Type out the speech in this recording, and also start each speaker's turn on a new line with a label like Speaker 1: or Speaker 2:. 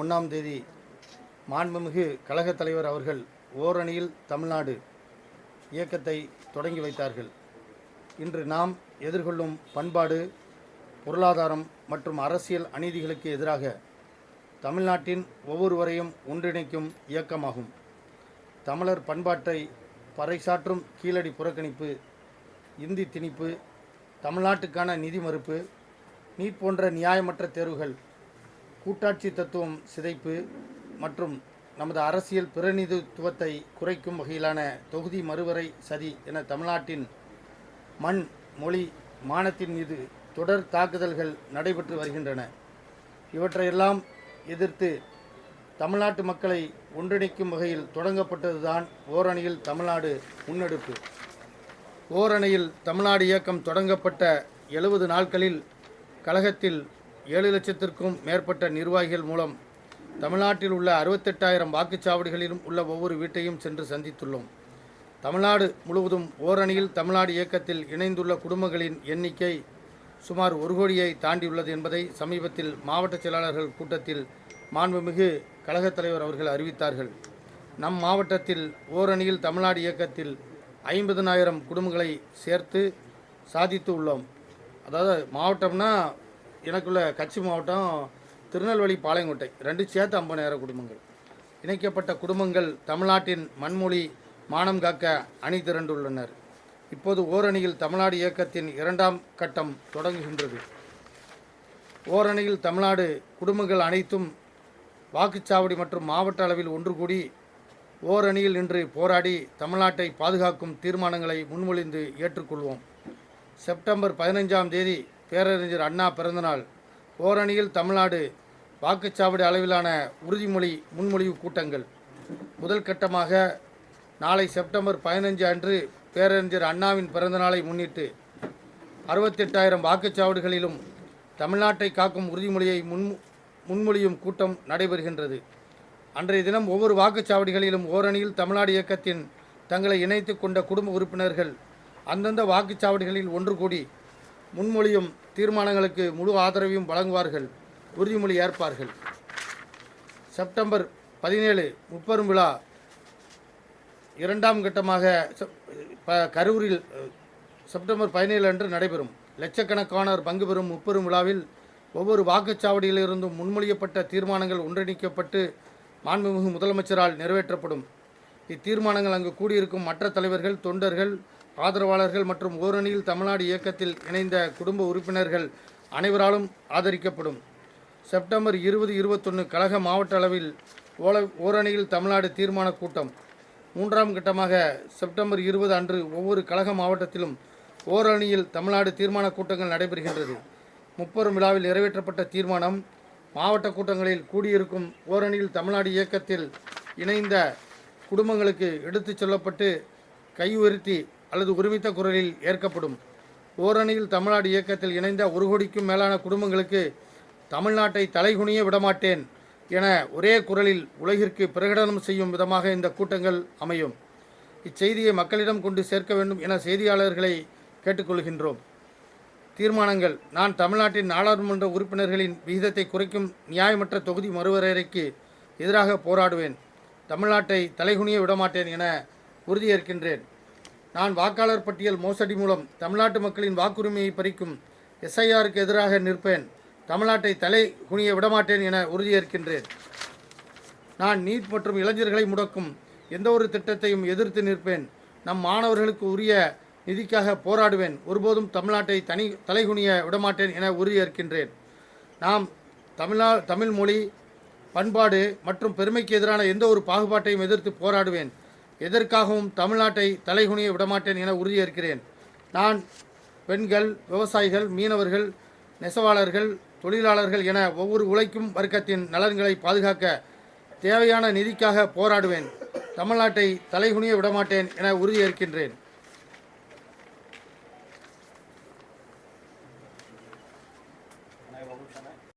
Speaker 1: ஒன்றாம் தேதி மாண்புமிகு கழகத் தலைவர் அவர்கள் ஓரணியில் தமிழ்நாடு இயக்கத்தை தொடங்கி வைத்தார்கள். இன்று நாம் எதிர்கொள்ளும் பண்பாடு பொருளாதாரம் மற்றும் அரசியல் அநீதிகளுக்கு எதிராக தமிழ்நாட்டின் ஒவ்வொருவரையும் ஒன்றிணைக்கும் இயக்கமாகும். தமிழர் பண்பாட்டை பறைசாற்றும் கீழடி புறக்கணிப்பு இந்தி திணிப்பு தமிழ்நாட்டுக்கான நிதி மறுப்பு நீட் போன்ற நியாயமற்ற தேர்வுகள் கூட்டாட்சி தத்துவம் சிதைப்பு மற்றும் நமது அரசியல் பிரதிநிதித்துவத்தை குறைக்கும் வகையிலான தொகுதி மறுவரை சதி என தமிழ்நாட்டின் மண் மொழி மானத்தின் மீது தொடர் தாக்குதல்கள் நடைபெற்று வருகின்றன. இவற்றையெல்லாம் எதிர்த்து தமிழ்நாட்டு மக்களை ஒன்றிணைக்கும் வகையில் தொடங்கப்பட்டதுதான் ஓரணியில் தமிழ்நாடு முன்னெடுப்பு. ஓரணியில் தமிழ்நாடு இயக்கம் தொடங்கப்பட்ட எழுபது நாட்களில் கழகத்தில் ஏழு லட்சத்திற்கும் மேற்பட்ட நிர்வாகிகள் மூலம் தமிழ்நாட்டில் உள்ள அறுபத்தெட்டாயிரம் வாக்குச்சாவடிகளிலும் உள்ள ஒவ்வொரு வீட்டையும் சென்று சந்தித்துள்ளோம். தமிழ்நாடு முழுவதும் ஓரணியில் தமிழ்நாடு இயக்கத்தில் இணைந்துள்ள குடும்பங்களின் எண்ணிக்கை சுமார் ஒரு கோடியை தாண்டியுள்ளது என்பதை சமீபத்தில் மாவட்ட செயலாளர்கள் கூட்டத்தில் மாண்புமிகு கழகத் தலைவர் அவர்கள் அறிவித்தார்கள். நம் மாவட்டத்தில் ஓரணியில் தமிழ்நாடு இயக்கத்தில் ஐம்பதனாயிரம் குடும்பங்களை சேர்த்து சாதித்து உள்ளோம். அதாவது மாவட்டம்னா எனக்குள்ள கட்சி மாவட்டம் திருநெல்வேலி பாளையங்கோட்டை. ரெண்டு சேர்த்து ஐம்பதாயிரம் குடும்பங்கள். இணைக்கப்பட்ட குடும்பங்கள் தமிழ்நாட்டின் மண்மொழி மானம் காக்க அணி திரண்டுள்ளனர். இப்போது ஓரணியில் தமிழ்நாடு இயக்கத்தின் இரண்டாம் கட்டம் தொடங்குகின்றது. ஓரணியில் தமிழ்நாடு குடும்பங்கள் அனைத்தும் வாக்குச்சாவடி மற்றும் மாவட்ட அளவில் ஒன்று கூடி ஓரணியில் நின்று போராடி தமிழ்நாட்டை பாதுகாக்கும் தீர்மானங்களை முன்மொழிந்து ஏற்றுக்கொள்வோம். செப்டம்பர் பதினைஞ்சாம் தேதி பேரறிஞர் அண்ணா பிறந்தநாள். ஓரணியில் தமிழ்நாடு வாக்குச்சாவடி அளவிலான உறுதிமொழி முன்மொழிவு கூட்டங்கள். முதல் கட்டமாக நாளை செப்டம்பர் பதினஞ்சு அன்று பேரறிஞர் அண்ணாவின் பிறந்தநாளை முன்னிட்டு அறுபத்தெட்டாயிரம் வாக்குச்சாவடிகளிலும் தமிழ்நாட்டை காக்கும் உறுதிமொழியை முன் முன்மொழியும் கூட்டம் நடைபெறுகின்றது. அன்றைய தினம் ஒவ்வொரு வாக்குச்சாவடிகளிலும் ஓரணியில் தமிழ்நாடு இயக்கத்தின் தங்களை இணைத்து கொண்ட குடும்ப உறுப்பினர்கள் அந்தந்த வாக்குச்சாவடிகளில் ஒன்று கூடி முன்மொழியும் தீர்மானங்களுக்கு முழு ஆதரவையும் வழங்குவார்கள். உறுதிமொழி ஏற்பார்கள். செப்டம்பர் பதினேழு முப்பெரும் விழா இரண்டாம் கட்டமாக கரூரில் செப்டம்பர் பதினேழு அன்று நடைபெறும். லட்சக்கணக்கானோர் பங்கு பெறும் முப்பெரும் விழாவில் ஒவ்வொரு வாக்குச்சாவடியிலிருந்தும் முன்மொழியப்பட்ட தீர்மானங்கள் ஒன்றிணைக்கப்பட்டு மாண்புமிகு முதலமைச்சரால் நிறைவேற்றப்படும். இத்தீர்மானங்கள் அங்கு கூடியிருக்கும் மற்ற தலைவர்கள் தொண்டர்கள் ஆதரவாளர்கள் மற்றும் ஓரணியில் தமிழ்நாடு இயக்கத்தில் இணைந்த குடும்ப உறுப்பினர்கள் அனைவராலும் ஆதரிக்கப்படும். செப்டம்பர் இருபது இருபத்தொன்று கழக மாவட்ட அளவில் ஓல ஓரணியில் தமிழ்நாடு தீர்மான கூட்டம். மூன்றாம் கட்டமாக செப்டம்பர் இருபது அன்று ஒவ்வொரு கழக மாவட்டத்திலும் ஓரணியில் தமிழ்நாடு தீர்மான கூட்டங்கள் நடைபெறுகின்றது. முப்பெரும் விழாவில் நிறைவேற்றப்பட்ட தீர்மானம் மாவட்ட கூட்டங்களில் கூடியிருக்கும் ஓரணியில் தமிழ்நாடு இயக்கத்தில் இணைந்த குடும்பங்களுக்கு எடுத்துச் சொல்லப்பட்டு கையுறுத்தி அல்லது ஒருமித்த குரலில் ஏற்கப்படும். ஓரணியில் தமிழ்நாடு இயக்கத்தில் இணைந்த ஒரு கோடிக்கும் மேலான குடும்பங்களுக்கு தமிழ்நாட்டை தலைகுனிய விடமாட்டேன் என ஒரே குரலில் உலகிற்கு பிரகடனம் செய்யும் விதமாக இந்த கூட்டங்கள் அமையும். இச்செய்தியை மக்களிடம் கொண்டு சேர்க்க வேண்டும் என செய்தியாளர்களை கேட்டுக்கொள்கின்றோம். தீர்மானங்கள் நான் தமிழ்நாட்டின் நாடாளுமன்ற உறுப்பினர்களின் விகிதத்தை குறைக்கும் நியாயமற்ற தொகுதி மறுவரையறைக்கு எதிராக போராடுவேன். தமிழ்நாட்டை தலைகுனிய விடமாட்டேன் என உறுதியேற்கின்றேன். நான் வாக்காளர் பட்டியல் மோசடி மூலம் தமிழ்நாட்டு மக்களின் வாக்குரிமையை பறிக்கும் எஸ்ஐஆருக்கு எதிராக நிற்பேன். தமிழ்நாட்டை தலை குனிய விடமாட்டேன் என உறுதியேற்கின்றேன். நான் நீட் மற்றும் இளைஞர்களை முடக்கும் எந்த ஒரு திட்டத்தையும் எதிர்த்து நிற்பேன். நம் மாணவர்களுக்கு உரிய நிதிக்காக போராடுவேன். ஒருபோதும் தமிழ்நாட்டை தனி தலைகுனிய விடமாட்டேன் என உறுதியேற்கின்றேன். நாம் தமிழ்நா தமிழ் மொழி பண்பாடு மற்றும் பெருமைக்கு எதிரான எந்த ஒரு பாகுபாட்டையும் எதிர்த்து போராடுவேன். எதற்காகவும் தமிழ்நாட்டை தலைகுனிய விடமாட்டேன் என உறுதியேற்கிறேன். நான் பெண்கள் விவசாயிகள் மீனவர்கள் நெசவாளர்கள் தொழிலாளர்கள் என ஒவ்வொரு உழைக்கும் வர்க்கத்தின் நலன்களை பாதுகாக்க தேவையான நிதிக்காக போராடுவேன். தமிழ்நாட்டை தலைகுனிய விடமாட்டேன் என உறுதியேற்கின்றேன்.